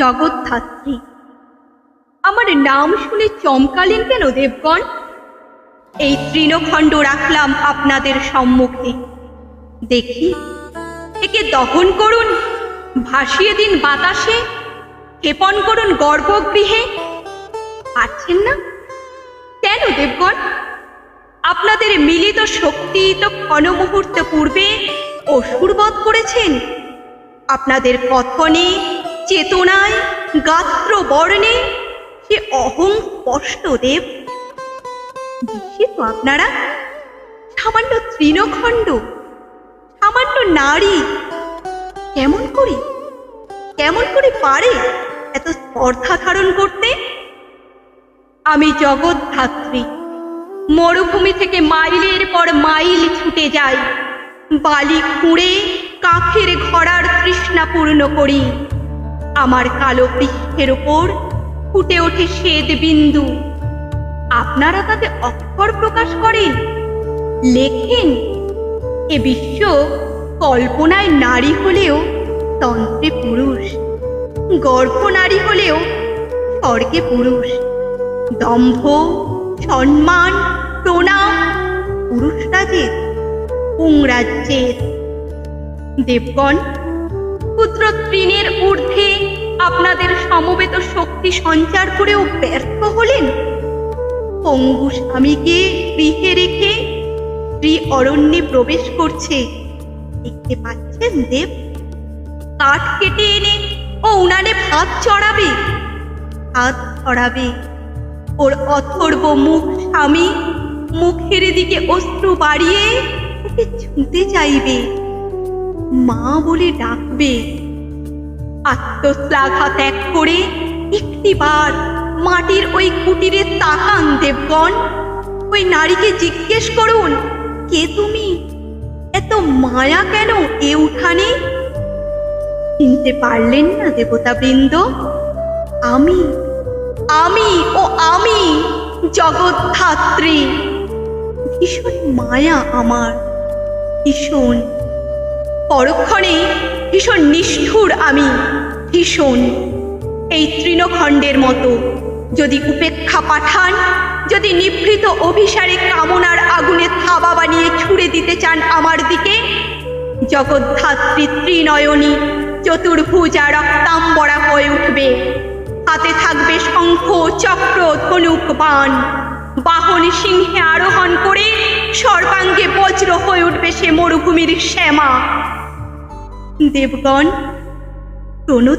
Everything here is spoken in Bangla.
জগৎধাত্রী আমার নাম শুনে চমকালেন কেন, দেবগণ? এই তৃণখণ্ড রাখলাম আপনাদের সম্মুখে। দেখি, একে দহন করুন, ভাসিয়ে দিন বাতাসে, ক্ষেপণ করুন গর্ভগৃহে। পারছেন না? কেন, দেবগণ? আপনাদের মিলিত শক্তি তো ক্ষণমুহূর্ত পূর্বে অসুরবধ করেছেন। আপনাদের কথনে চেতনায় গাত্র বর্ণে সে অহং স্পষ্ট দেব। দিশে তো আপনারা? সামান্য তৃণখণ্ড, সামান্য নারী, কেমন করে? কেমন করে পারে এত স্পর্ধা ধারণ করতে? আমি জগৎ ধাত্রী মরুভূমি থেকে মাইলের পর মাইল ছুটে যাই। বালি খুঁড়ে কাঠের ঘরার তৃষ্ণা পূর্ণ করি। আমার কালো পৃষ্ঠের ওপর ফুটে ওঠে শ্বেত বিন্দু। আপনারা তাতে অক্ষর প্রকাশ করেন, লেখেন। এ বিশ্ব কল্পনায় নারী হলেও তন্ত্রে পুরুষ, গর্ভ নারী হলেও স্বর্গে পুরুষ। দম্ভ, সম্মান, প্রণাম পুরুষরাজের, পুংরাজ্যের। দেবগণ পুত্র তৃণের ঊর্ধ্বে আপনাদের সমবেত শক্তি সঞ্চার করেও ব্যর্থ হলেন। পঙ্গু স্বামীকে গৃহে রেখে স্ত্রী অরণ্যে প্রবেশ করছে। দেখতে পাচ্ছেন দেব। কাঠ কেটে এনে ও উনানে ভাত চড়াবে। হাত ছড়াবে ওর অথর্ব মুখ স্বামী মুখের দিকে অশ্রু বাড়িয়ে ওকে ছুঁতে চাইবে। মা বলে ডাকবে। আত্মশ্লাঘা ত্যাগ করে একটিবার মাটির ওই কুটিরে তাকান দেবগণ। ওই নারীকে জিজ্ঞেস করুন, কে তুমি? এত মায়া কেন এ উঠানে? চিনতে পারলেন না দেবতা বৃন্দ আমি আমি ও আমি জগৎধাত্রী ভীষণ মায়া আমার। ভীষণ পরক্ষণে ভীষণ নিষ্ঠুর আমি। ভীষণ। এই তৃণখণ্ডের মতো, যদি উপেক্ষা পাঠান, যদি নিভৃত অভিসারে কামনার আগুনে থাবা বানিয়ে ছুড়ে দিতে চান আমার দিকে, জগদ্ধাত্রী ত্রিনয়নী চতুর্ভুজা রক্তাম্বরা হয়ে উঠবে। হাতে থাকবে শঙ্খ, চক্র, ধনুক, বাণ। বাহন সিংহে আরোহণ করে সর্বাঙ্গে বজ্র হয়ে সে মরুভূমির শ্যামা। দেবগণ প্রণত